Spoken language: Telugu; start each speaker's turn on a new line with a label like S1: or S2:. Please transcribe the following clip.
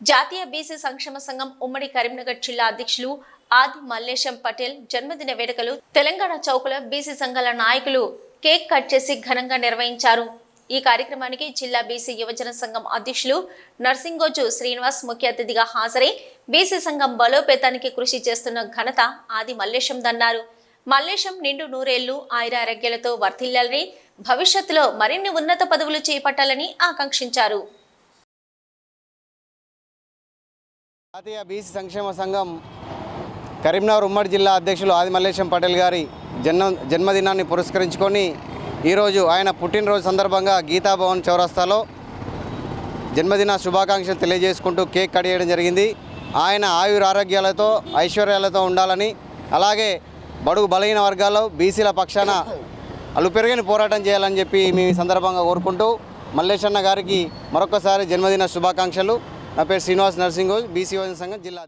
S1: జాతీయ బీసీ సంక్షేమ సంఘం ఉమ్మడి కరీంనగర్ జిల్లా అధ్యక్షులు ఆది మల్లేశం పటేల్ జన్మదిన వేడుకలు తెలంగాణ చౌకలో బీసీ సంఘాల నాయకులు కేక్ కట్ చేసి ఘనంగా నిర్వహించారు. ఈ కార్యక్రమానికి జిల్లా బీసీ యువజన సంఘం అధ్యక్షులు నర్సింగోజు శ్రీనివాస్ ముఖ్య అతిథిగా హాజరై బీసీ సంఘం బలోపేతానికి కృషి చేస్తున్న ఘనత ఆది మల్లేశం దన్నారు. మల్లేశం నిండు నూరేళ్ళు ఆయురారోగ్యాలతో వర్ధిల్లాలని భవిష్యత్తులో మరిన్ని ఉన్నత పదవులు చేపట్టాలని ఆకాంక్షించారు.
S2: జాతీయ బీసీ సంక్షేమ సంఘం కరీంనగర్ ఉమ్మడి జిల్లా అధ్యక్షులు ఆదిమల్లేశం పటేల్ గారి జన్మ జన్మదినాన్ని పురస్కరించుకొని ఈరోజు ఆయన పుట్టినరోజు సందర్భంగా గీతాభవన్ చౌరస్తాలో జన్మదిన శుభాకాంక్షలు తెలియజేసుకుంటూ కేక్ కట్ చేయడం జరిగింది. ఆయన ఆయుర ఆరోగ్యాలతో ఐశ్వర్యాలతో ఉండాలని అలాగే బడుగు బలహీన వర్గాల్లో బీసీల పక్షాన అలుపెరగని పోరాటం చేయాలని చెప్పి మీ సందర్భంగా కోరుకుంటూ మల్లేశన్న గారికి మరొకసారి జన్మదిన శుభాకాంక్షలు. నా పేరు శ్రీనివాస్ నర్సింగ్ హోజ్ బీసీ యువజన సంఘం జిల్లా